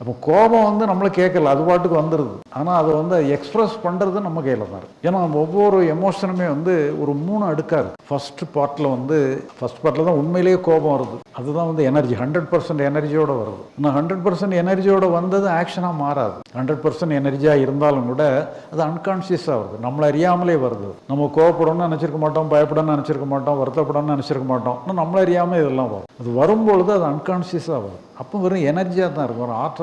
அப்போ கோபம் வந்து நம்மளை கேட்கல அது பாட்டுக்கு வந்துடுது ஆனால் அதை வந்து எக்ஸ்பிரஸ் பண்ணுறது நம்ம கையில் தான் இருக்குது ஏன்னா ஒவ்வொரு எமோஷனுமே வந்து ஒரு மூணு அடுக்காக இருக்குது ஃபஸ்ட்டு பார்ட்டில் வந்து ஃபர்ஸ்ட் பார்ட்டில் தான் உண்மையிலேயே கோபம் வருது. அதுதான் வந்து எனர்ஜி ஹண்ட்ரட் பர்சன்ட் எனர்ஜியோடு வருது. ஆனால் ஹண்ட்ரட் பர்சன்ட் எனர்ஜியோடு வந்தது ஆக்ஷனாக மாறாது. ஹண்ட்ரட் பர்சன்ட் எனர்ஜியாக இருந்தாலும் கூட அது அன்கான்ஷியஸாக வருது. நம்மளை அறியாமலே வருது. நம்ம கோவப்படணும்னு நினச்சிருக்க மாட்டோம் பயப்படணும்னு நினச்சிருக்க மாட்டோம் வருத்தப்படணும்னு நினச்சிருக்க மாட்டோம். ஆனால் நம்மளை அறியாமல் இதெல்லாம் வரும். அது வரும்பொழுது அது அன்கான்ஷியஸாக வரும். அப்போ வெறும் எனர்ஜியாக தான் இருக்கும். ஒரு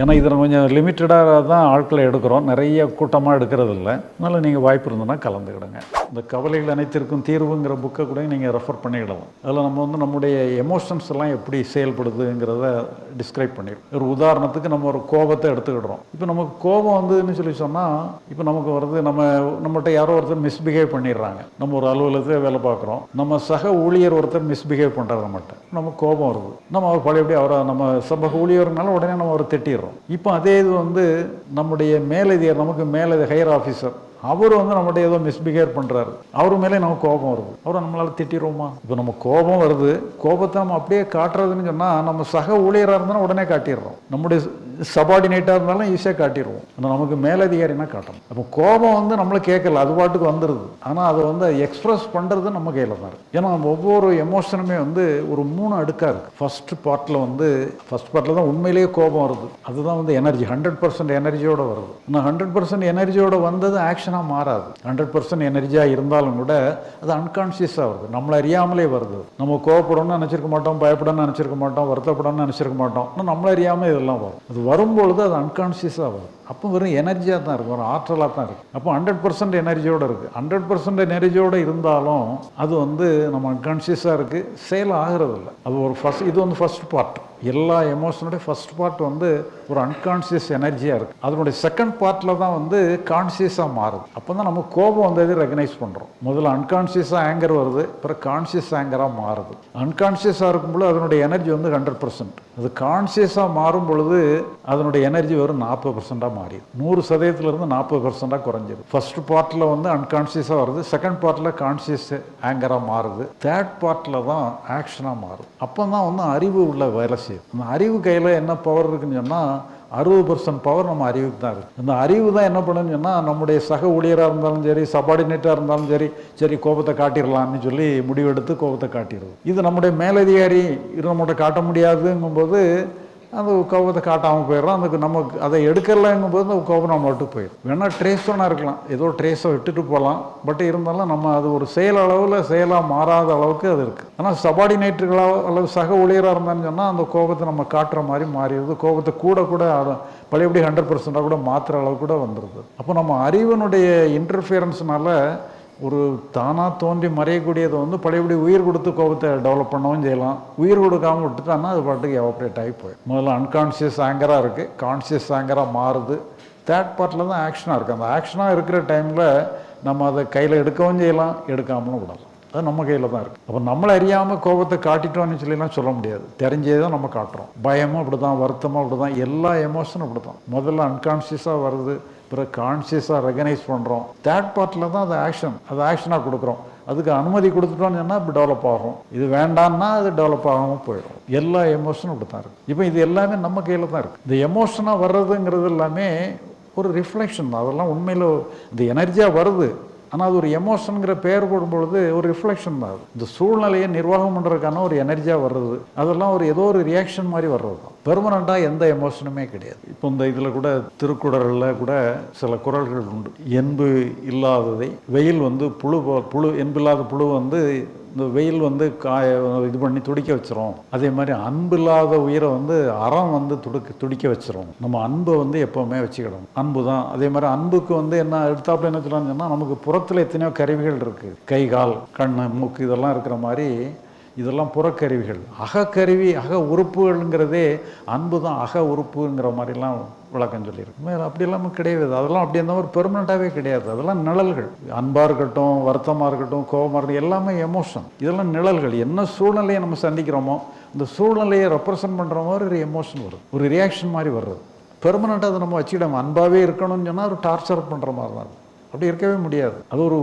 ஏன்னா இதில் கொஞ்சம் லிமிட்டடாக தான் ஆட்களை எடுக்கிறோம். நிறைய கூட்டமாக எடுக்கிறது இல்லை அதனால் நீங்கள் வாய்ப்பு இருந்ததுன்னா கலந்துக்கிடுங்க. இந்த கவலைகள் அனைத்திற்கும் தீர்வுங்கிற புக்கை கூட நீங்கள் ரெஃபர் பண்ணிவிடலாம் அதில் நம்ம வந்து நம்முடைய எமோஷன்ஸ் எல்லாம் எப்படி செயல்படுதுங்கிறத டிஸ்கிரைப் பண்ணிடுறோம் ஒரு உதாரணத்துக்கு நம்ம ஒரு கோபத்தை எடுத்துக்கிடுறோம். இப்போ நமக்கு கோபம் வந்ததுன்னு சொல்லி சொன்னால் இப்போ நமக்கு வருது நம்ம நம்மகிட்ட யாரோ ஒருத்தர் மிஸ்பிஹேவ் பண்ணிடுறாங்க. நம்ம ஒரு அலுவலகத்தில் வேலை பார்க்குறோம். நம்ம சக ஊழியர் ஒருத்தர் மிஸ்பிஹேவ் பண்ணுறாரு நம்மகிட்ட. நமக்கு கோபம் வருது. நம்ம அவர் பழையபடி அவரை நம்ம சபக ஊழியர்னால உடனே நம்ம அவரை திட்டிடுறோம். இப்போ அதே இது வந்து நம்முடைய மேலதிகார் நமக்கு மேலதி ஹையர் ஆஃபீஸர் அவர் வந்து நம்மகிட்ட ஏதோ மிஸ்பிஹேவ் பண்ணுறாரு அவர் மேலே நமக்கு கோபம் வருது. அவரை நம்மளால் திட்டிடுவோமா? இப்போ நம்ம கோபம் வருது. கோபத்தை நம்ம அப்படியே காட்டுறதுன்னு சொன்னால் நம்ம சக ஊழியராக இருந்தாலும் உடனே காட்டிடுறோம். நம்முடைய சபார்டினேட்டாக இருந்தாலும் ஈஸியாக காட்டிடுவோம். ஆனால் நமக்கு மேலதிகாரினா காட்டணும். அப்போ கோபம் வந்து நம்மளை கேட்கல அது பாட்டுக்கு வந்துடுது ஆனால் அதை வந்து எக்ஸ்பிரஸ் பண்ணுறது நம்ம கையில் தான் இருக்குது ஏன்னா ஒவ்வொரு எமோஷனுமே வந்து ஒரு மூணு அடுக்காக இருக்குது ஃபர்ஸ்ட் பார்ட்டில் வந்து ஃபர்ஸ்ட் பார்ட்டில் தான் உண்மையிலேயே கோபம் வருது. அதுதான் வந்து எனர்ஜி ஹண்ட்ரட் பர்சன்ட் எனர்ஜியோட வருது. ஆனால் ஹண்ட்ரட் பர்சன்ட் எனர்ஜியோட வந்தது ஆக்ஷன் ஆக்ஷனாக மாறாது. ஹண்ட்ரட் பர்சன்ட் எனர்ஜியாக இருந்தாலும் கூட அது அன்கான்ஷியஸாக வருது. நம்மளை அறியாமலே வருது. நம்ம கோவப்படணும்னு நினச்சிருக்க மாட்டோம் பயப்படணும்னு நினச்சிருக்க மாட்டோம் வருத்தப்படணும்னு நினச்சிருக்க மாட்டோம். ஆனால் நம்மளை அறியாமல் இதெல்லாம் வரும். அது வரும்பொழுது அது அன்கான்ஷியஸாக வரும். அப்போ வெறும் எனர்ஜியாக தான் இருக்கும். ஒரு ஆற்றலாக தான் இருக்கும். அப்போ ஹண்ட்ரட் பர்சன்ட் எனர்ஜியோடு இருக்குது ஹண்ட்ரட் பர்சன்ட் எனர்ஜியோடு இருந்தாலும் அது வந்து நம்ம அன்கான்ஷியஸாக இருக்குது செயல் ஆகிறது இல்லை அது ஒரு ஃபஸ்ட் இது வந்து ஃபஸ்ட் பார்ட் எல்லா எமோஷனுடைய ஃபஸ்ட் பார்ட் வந்து ஒரு அன்கான்ஷியஸ் எனர்ஜியாக இருக்குது அதனுடைய செகண்ட் பார்ட்டில் தான் வந்து கான்ஷியஸாக மாறுது. அப்போ தான் நம்ம கோபம் வந்தது ரெகனைஸ் பண்ணுறோம் முதல்ல அன்கான்ஷியஸாக ஆங்கர் வருது அப்புறம் கான்ஷியஸ் ஆங்கராக மாறுது. அன்கான்ஷியஸாக இருக்கும்போது அதனுடைய எனர்ஜி வந்து ஹண்ட்ரட் பர்சன்ட் அது கான்சியஸாக மாறும் பொழுது அதனுடைய எனர்ஜி வெறும் நாற்பது பர்சண்டாக மாறிடுது. நூறு சதவீதத்துலேருந்து நாற்பது பர்சண்டாக குறைஞ்சிது ஃபர்ஸ்ட் பார்ட்டில் வந்து அன்கான்ஷியஸாக வருது செகண்ட் பார்ட்டில் கான்சியஸ் ஆங்கராக மாறுது. தேர்ட் பார்ட்டில் தான் ஆக்ஷனாக மாறுது அப்போ தான் வந்து அறிவு உள்ள வேலை செய்யுது அந்த அறிவு கையில் என்ன பவர் இருக்குன்னு சொன்னால் அறுபது பர்சன்ட் பவர் நம்ம அறிவுக்கு தான் இருக்குது அந்த அறிவு தான் என்ன பண்ணுன்னு சொன்னால் நம்முடைய சக ஊழியராக இருந்தாலும் சரி சபார்டினேட்டாக இருந்தாலும் சரி சரி கோபத்தை காட்டிடலாம்னு சொல்லி முடிவெடுத்து கோபத்தை காட்டிடுது. இது நம்முடைய மேலதிகாரி இது நம்மகிட்ட காட்ட முடியாதுங்கும்போது அந்த கோபத்தை காட்டாமல் போயிடுறோம். அதுக்கு நமக்கு அதை எடுக்கலைங்கும்போது அந்த கோபம் நம்ம விட்டு போயிடும். வேணால் ட்ரேஸோனா இருக்கலாம். ஏதோ ட்ரேஸை விட்டுட்டு போகலாம். பட் இருந்தாலும் நம்ம அது ஒரு செயல் அளவில் செயலாக மாறாத அளவுக்கு அது இருக்குது ஆனால் சபார்டினேட்டர்களாக அல்லது சக ஊழியராக இருந்தான்னு சொன்னால் அந்த கோபத்தை நம்ம காட்டுற மாதிரி மாறிடுது. கோபத்தை கூட கூட அது பழையபடி ஹண்ட்ரட் பர்சண்ட்டாக கூட மாற்றுற அளவு கூட வந்துடுது அப்போ நம்ம அறிவனுடைய இன்டர்ஃபியரன்ஸ்னால ஒரு தானாக தோன்றி மறையக்கூடியதை வந்து படையபடி உயிர் கொடுத்து கோபத்தை டெவலப் பண்ணவும் செய்யலாம். உயிர் கொடுக்காமல் விட்டுட்டான்னா அது பாட்டுக்கு எவாப்ரேட் ஆகி போயிடும். முதல்ல அன்கான்ஷியஸ் ஆங்கராக இருக்குது கான்ஷியஸ் ஆங்கராக மாறுது. தேர்ட் பார்ட்டில் தான் ஆக்ஷனாக இருக்குது அந்த ஆக்ஷனாக இருக்கிற டைமில் நம்ம அதை கையில் எடுக்கவும் செய்யலாம் எடுக்காமலும் விடலாம். அது நம்ம கையில் தான் இருக்குது அப்போ நம்மளை அறியாமல் கோபத்தை காட்டிட்டோம்னு சொல்லிலாம் சொல்ல முடியாது. தெரிஞ்சே தான் நம்ம காட்டுறோம். பயமும் அப்படி தான் வருத்தமும் அப்படி தான் எல்லா எமோஷனும் அப்படி தான் முதல்ல அன்கான்ஷியஸாக வருது. பிறகு கான்ஷியஸாக ரெகனைஸ் பண்ணுறோம் தேர்ட் பார்ட்டில் தான் அது ஆக்ஷன் அது ஆக்ஷனாக கொடுக்குறோம். அதுக்கு அனுமதி கொடுத்துட்டோம்னு சொன்னால் இப்போ டெவலப் ஆகும். இது வேண்டான்னா அது டெவலப் ஆகாமல் போயிடும். எல்லா எமோஷனும் இப்படி தான் இருக்குது இப்போ இது எல்லாமே நம்ம கையில் தான் இருக்குது இந்த எமோஷனாக வர்றதுங்கிறது எல்லாமே ஒரு ரிஃப்ளெக்ஷன் தான். அதெல்லாம் உண்மையில் இந்த எனர்ஜியாக வருது. ஆனால் அது ஒரு எமோஷனுங்கிற பெயர் போடும்பொழுது ஒரு ரிஃப்ளெக்ஷன் தான் அது. இந்த சூழ்நிலையை நிர்வாகம் பண்ணுறதுக்கான ஒரு எனர்ஜியாக வர்றது. அதெல்லாம் ஒரு ஏதோ ஒரு ரியாக்ஷன் மாதிரி வர்றது தான். பெர்மனண்ட்டாக எந்த எமோஷனுமே கிடையாது. இப்போ இந்த இதில் கூட திருக்குறளில் கூட சில குரல்கள் உண்டு. என்பு இல்லாததை வெயில் வந்து புழு புழு என்பில்லாத புழு வந்து இந்த வெயில் வந்து காய இது பண்ணி துடிக்க வச்சிரும். அதே மாதிரி அன்பு இல்லாத உயிரை வந்து அறம் வந்து துடுக்க துடிக்க வச்சிரும். நம்ம அன்பை வந்து எப்போவுமே வச்சுக்கிடணும். அன்பு தான். அதே மாதிரி அன்புக்கு வந்து என்ன எடுத்தாப்புல என்ன சொல்லலாம்னு சொன்னால் நமக்கு புறத்தில் எத்தனையோ கருவிகள் இருக்குது கை கால் கண் மூக்கு இதெல்லாம் இருக்கிற மாதிரி இதெல்லாம் புறக்கருவிகள். அகக்கருவி அக உறுப்புகள்ங்கிறதே அன்பு தான். அக உறுப்புங்கிற மாதிரிலாம் விளக்கம் சொல்லியிருக்கு அப்படி இல்லாமல் கிடையாது. அதெல்லாம் அப்படி இருந்தால் ஒரு பெர்மனண்ட்டாகவே கிடையாது. அதெல்லாம் நிழல்கள். அன்பாக இருக்கட்டும் வருத்தமாக இருக்கட்டும் கோபமாக இருக்கட்டும் எல்லாமே எமோஷன் இதெல்லாம் நிழல்கள். என்ன சூழ்நிலையை நம்ம சந்திக்கிறோமோ அந்த சூழ்நிலையை ரெப்ரசன்ட் பண்ணுற மாதிரி ஒரு எமோஷன் வருது ஒரு ரியாக்ஷன் மாதிரி வர்றது. பெர்மனண்ட்டாக அதை நம்ம வச்சுக்கிடாம அன்பாகவே இருக்கணும்னு சொன்னால் ஒரு டார்ச்சர் பண்ணுற மாதிரி தான் அப்படி இருக்கவே முடியாது. அது ஒரு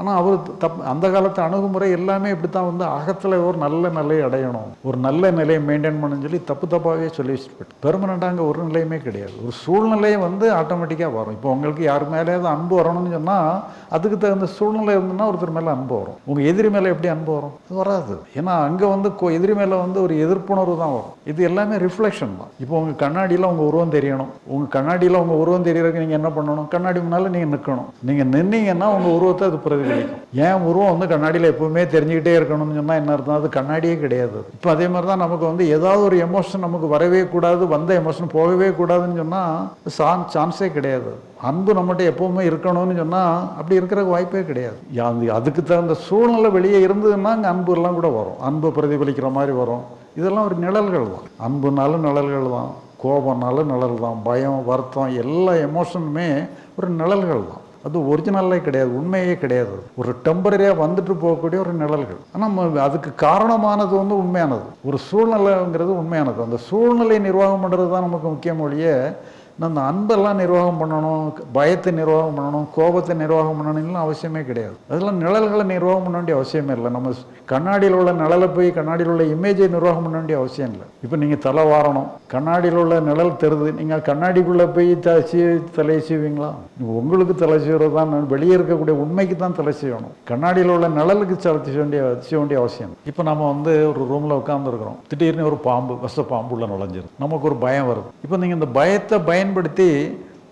ஆனால் அவர் தப் அந்த காலத்து அணுகுமுறை எல்லாமே இப்படி தான் வந்து அகத்தில் ஒரு நல்ல நிலையை அடையணும். ஒரு நல்ல நிலையை மெயின்டைன் பண்ணணும்னு சொல்லி தப்பு தப்பாகவே சொல்லி வச்சுட்டு பெர்மனண்டாக அங்கே ஒரு நிலையுமே கிடையாது. ஒரு சூழ்நிலையை வந்து ஆட்டோமேட்டிக்காக வரும். இப்போ உங்களுக்கு யார் மேலேயாவது அன்பு வரணும்னு சொன்னால் அதுக்கு தகுந்த சூழ்நிலை இருந்ததுன்னா ஒருத்தர் மேலே அன்பு வரும். உங்கள் எதிரி மேலே எப்படி அன்பு வரும்? அது வராது. ஏன்னா அங்கே வந்து எதிரி மேலே வந்து ஒரு எதிர்ப்புணர்வு தான் வரும். இது எல்லாமே ரிஃப்ளெக்ஷன் தான். இப்போ உங்கள் கண்ணாடியில் உங்கள் உருவம் தெரியணும். உங்கள் கண்ணாடியில் உங்கள் உருவம் தெரியறதுக்கு நீங்கள் என்ன பண்ணணும்? கண்ணாடி முன்னால் நீங்கள் நிற்கணும் நீங்கள் நின்னீங்கன்னா உங்கள் உருவத்தை அது பிரதிபலிக்கும் ஏன் உருவம் வந்து கண்ணாடியில் எப்பவுமே தெரிஞ்சுக்கிட்டே இருக்கணும்னு சொன்னால் என்ன அர்த்தம்? அது கண்ணாடியே கிடையாது. இப்போ அதே மாதிரி தான் நமக்கு வந்து ஏதாவது ஒரு எமோஷன் நமக்கு வரவே கூடாது வந்த எமோஷன் போகவே கூடாதுன்னு சொன்னால் சான் சான்ஸே கிடையாது. அன்பு நம்மகிட்ட எப்பவுமே இருக்கணும்னு சொன்னால் அப்படி இருக்கிறக்கு வாய்ப்பே கிடையாது. அதுக்கு தகுந்த சூழ்நிலை வெளியே இருந்ததுன்னா அங்கே அன்பு எல்லாம் கூட வரும். அன்பு பிரதிபலிக்கிற மாதிரி வரும். இதெல்லாம் ஒரு நிழல்கள் தான். அன்புனாலும் நிழல்கள் தான். கோபம்னாலும் நிழல் தான். பயம் வருத்தம் எல்லா எமோஷனுமே ஒரு நிழல்கள் தான். அது ஒரிஜினலே கிடையாது உண்மையே கிடையாது. ஒரு டெம்பரரியாக வந்துட்டு போகக்கூடிய ஒரு நிழல்கள். ஆனால் அதுக்கு காரணமானது வந்து உண்மையானது. ஒரு சூழ்நிலைங்கிறது உண்மையானது. அந்த சூழ்நிலை நிர்வாகம் பண்ணுறது தான் நமக்கு முக்கிய ஒழிய அந்த அன்பெல்லாம் நிர்வாகம் பண்ணணும் பயத்தை நிர்வாகம் பண்ணணும் கோபத்தை நிர்வாகம் பண்ணணும்லாம் அவசியமே கிடையாது. அதெல்லாம் நிழல்களை நிர்வாகம் பண்ண வேண்டிய அவசியமே இல்லை. நம்ம கண்ணாடியில் உள்ள நிழலை போய் கண்ணாடியில் உள்ள இமேஜை நிர்வாகம் பண்ண வேண்டிய அவசியம் இல்லை. இப்போ நீங்கள் தலை வாரணும். கண்ணாடியில் உள்ள நிழல் தருது. நீங்கள் கண்ணாடிக்குள்ளே போய் த தலை தலையை சீவீங்களா உங்களுக்கு தலை சீவுறது தான் வெளியே இருக்கக்கூடிய உண்மைக்கு தான் தலை செய்யணும் கண்ணாடியில் உள்ள நிழலுக்கு தலை செய்ய வேண்டிய செய்ய வேண்டிய அவசியம் இப்போ நம்ம வந்து ஒரு ரூமில் உட்காந்துருக்குறோம் திடீர்னு ஒரு பாம்பு விஷ பாம்பு உள்ள நுழைஞ்சிரும். நமக்கு ஒரு பயம் வருது. இப்போ நீங்கள் இந்த பயத்தை பயம் பயன்படுத்தி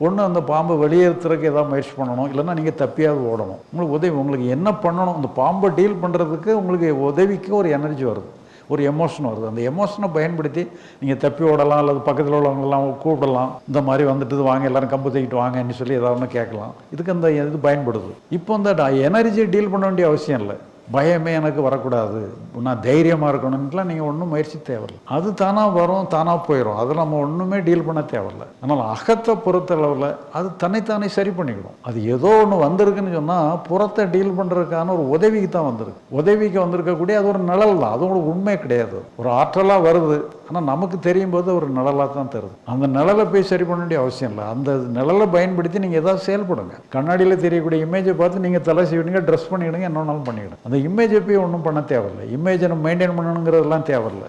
ஒன்று அந்த பாம்பை வெளியேற்றுறதுக்கு ஏதாவது முயற்சி பண்ணணும் இல்லைன்னா நீங்கள் தப்பியாவது ஓடணும். உங்களுக்கு உதவி உங்களுக்கு என்ன பண்ணணும் அந்த பாம்பை டீல் பண்ணுறதுக்கு உங்களுக்கு உதவிக்கு ஒரு எனர்ஜி வருது ஒரு எமோஷன் வருது. அந்த எமோஷனை பயன்படுத்தி நீங்கள் தப்பி ஓடலாம் அல்லது பக்கத்தில் உள்ளவங்களெல்லாம் கூப்பிடலாம் இந்த மாதிரி வந்துட்டு வாங்க எல்லாரும் கம்பு தூக்கிட்டு வாங்கன்னு சொல்லி ஏதாவது ஒன்று கேட்கலாம். இதுக்கு அந்த இது பயன்படுது. இப்போ அந்த எனர்ஜியை டீல் பண்ண வேண்டிய அவசியம் இல்லை. பயமே எனக்கு வரக்கூடாது. நான் தைரியமாக இருக்கணும்ட்டுலாம் நீங்கள் ஒன்றும் முயற்சி தேவையில்லை. அது தானாக வரும் தானாக போயிடும் அதை நம்ம ஒன்றுமே டீல் பண்ண தேவையில்லை. அதனால் அகத்தை பொறுத்தளவில் அது தன்னைத்தானே சரி பண்ணிக்கிடும். அது ஏதோ ஒன்று வந்திருக்குன்னு சொன்னால் புறத்தை டீல் பண்ணுறதுக்கான ஒரு உதவிக்கு தான் வந்திருக்கு. உதவிக்கு வந்திருக்கக்கூடிய அது ஒரு நிழல் தான். அது உங்களுக்கு உண்மை கிடையாது. ஒரு ஆற்றலாக வருது. ஆனால் நமக்கு தெரியும் போது ஒரு நிழலாக தான் தருது. அந்த நிழலை போய் சரி பண்ண வேண்டிய அவசியம் இல்லை. அந்த நிழலை பயன்படுத்தி நீங்கள் ஏதாவது செயல்படுங்க. கண்ணாடியில் தெரியக்கூடிய இமேஜை பார்த்து நீங்கள் தலை செய்விடுங்க ட்ரெஸ் பண்ணிவிடுங்க என்ன வேணாலும் பண்ணிவிடுங்க அந்த இமேஜை போய் ஒன்றும் பண்ண தேவையில்லை. இமேஜை நம்ம மெயின்டைன் பண்ணணுங்கிறதெல்லாம் தேவையில்லை.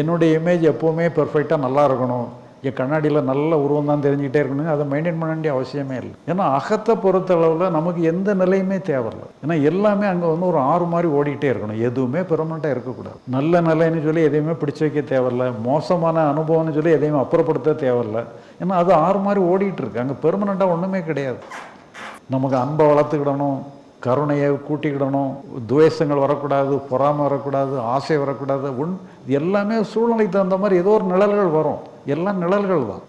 என்னுடைய இமேஜ் எப்போவுமே பெர்ஃபெக்டாக நல்லா இருக்கணும். என் கண்ணாடியில் நல்ல உருவம் தான் தெரிஞ்சுக்கிட்டே இருக்கணும் அதை மெயின்டைன் பண்ண வேண்டிய அவசியமே இல்லை. ஏன்னா அகத்தை பொறுத்தளவில் நமக்கு எந்த நிலையுமே தேவையில்லை. ஏன்னா எல்லாமே அங்கே வந்து ஒரு ஆறு மாதிரி ஓடிக்கிட்டே இருக்கணும். எதுவுமே பெர்மனெண்ட்டாக இருக்கக்கூடாது. நல்ல நிலைன்னு சொல்லி எதையுமே பிடிச்சு வைக்க தேவையில்ல. மோசமான அனுபவம்னு சொல்லி எதையுமே அப்புறப்படுத்த தேவையில்ல. ஏன்னா அது ஆறு மாதிரி ஓடிட்டு இருக்கு. அங்கே பெர்மனண்ட்டாக ஒன்றுமே கிடையாது. நமக்கு அன்பை வளர்த்துக்கிடணும். கருணையை கூட்டிக்கிடணும் துவேஷங்கள் வரக்கூடாது பொறாமை வரக்கூடாது ஆசை வரக்கூடாது உண் எல்லாமே சூழ்நிலைக்கு தகுந்த மாதிரி ஏதோ ஒரு நிழல்கள் வரும். எல்லாம் நிழல்கள் தான்.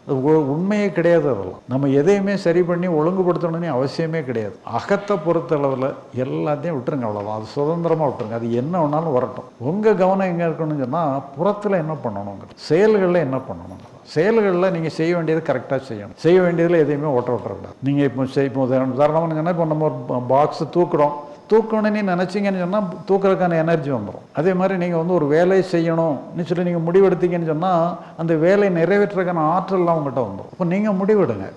உண்மையே கிடையாது அதெல்லாம். நம்ம எதையுமே சரி பண்ணி ஒழுங்குபடுத்தணும்னு அவசியமே கிடையாது. அகத்தை பொறுத்தளவில் எல்லாத்தையும் விட்டுருங்க அவ்வளோதான் அது சுதந்திரமாக விட்டுருங்க. அது என்ன வேணாலும் வரட்டும். உங்கள் கவனம் எங்கே இருக்கணும்னு சொன்னால் புறத்தில் என்ன பண்ணணுங்கிறது. செயல்களில் என்ன பண்ணணும்? செயல்களில் நீங்கள் செய்ய வேண்டியது கரெக்டாக செய்யணும். செய்ய வேண்டியதில் எதையுமே ஓட்ட விட்டுறக்கூடாது. நீங்கள் இப்போ செய் இப்போ உதாரணமாக சொன்னால் இப்போ நம்ம பாக்ஸை தூக்குறோம். தூக்கணும்னு நினச்சிங்கன்னு சொன்னால் தூக்குறதுக்கான எனர்ஜி வந்துடும் அதே மாதிரி நீங்கள் வந்து ஒரு வேலையை செய்யணும்னு சொல்லி நீங்கள் முடிவெடுத்தீங்கன்னு சொன்னால் அந்த வேலையை நிறைவேற்றுறதுக்கான ஆற்றல்லாம் உங்கள்கிட்ட வந்துடும் இப்போ நீங்கள் முடிவெடுங்க.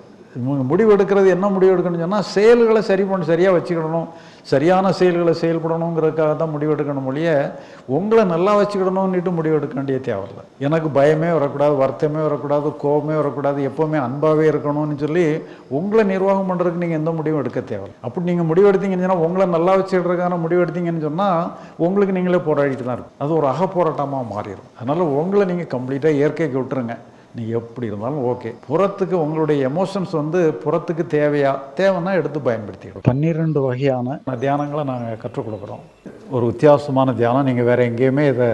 முடிவெடுக்கிறது என்ன முடிவெடுக்கணும்னு சொன்னால் செயல்களை சரி பண்ணி சரியாக வச்சுக்கிடணும் சரியான செயல்களை செயல்படணுங்கிறதுக்காக தான் முடிவெடுக்கணும் மொழிய உங்களை நல்லா வச்சுக்கிடணும்னுட்டு முடிவெடுக்க வேண்டிய தேவையில்லை. எனக்கு பயமே வரக்கூடாது வருத்தமே வரக்கூடாது கோபமே வரக்கூடாது எப்போவுமே அன்பாகவே இருக்கணும்னு சொல்லி உங்களை நிர்வாகம் பண்ணுறதுக்கு நீங்கள் எந்த முடிவும் எடுக்க தேவையில்லை. அப்படி நீங்கள் முடிவெடுத்தீங்கன்னு சொன்னால் உங்களை நல்லா வச்சுக்கிறதுக்கான முடிவெடுத்தீங்கன்னு சொன்னால் உங்களுக்கு நீங்களே போராடிட்டு தான் இருக்கும். அது ஒரு அக போராட்டமாக மாறிடும். அதனால் உங்களை நீங்கள் கம்ப்ளீட்டாக இயற்கைக்கு விட்டுருங்க. நீ எப்படி இருந்தாலும் ஓகே புறத்துக்கு உங்களுடைய எமோஷன்ஸ் வந்து புறத்துக்கு தேவையா? தேவைன்னா எடுத்து பயன்படுத்திக்கணும் பன்னிரெண்டு வகையான தியானங்களை நாங்கள் கற்றுக் கொடுக்குறோம். ஒரு வித்தியாசமான தியானம் நீங்கள் வேறு எங்கேயுமே இதை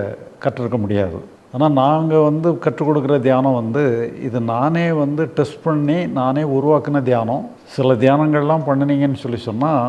கற்றுருக்க முடியாது. ஆனால் நாங்கள் வந்து கற்றுக் கொடுக்குற தியானம் வந்து இது நானே வந்து டெஸ்ட் பண்ணி நானே உருவாக்கின தியானம். சில தியானங்கள்லாம் பண்ணினீங்கன்னு சொல்லி சொன்னால்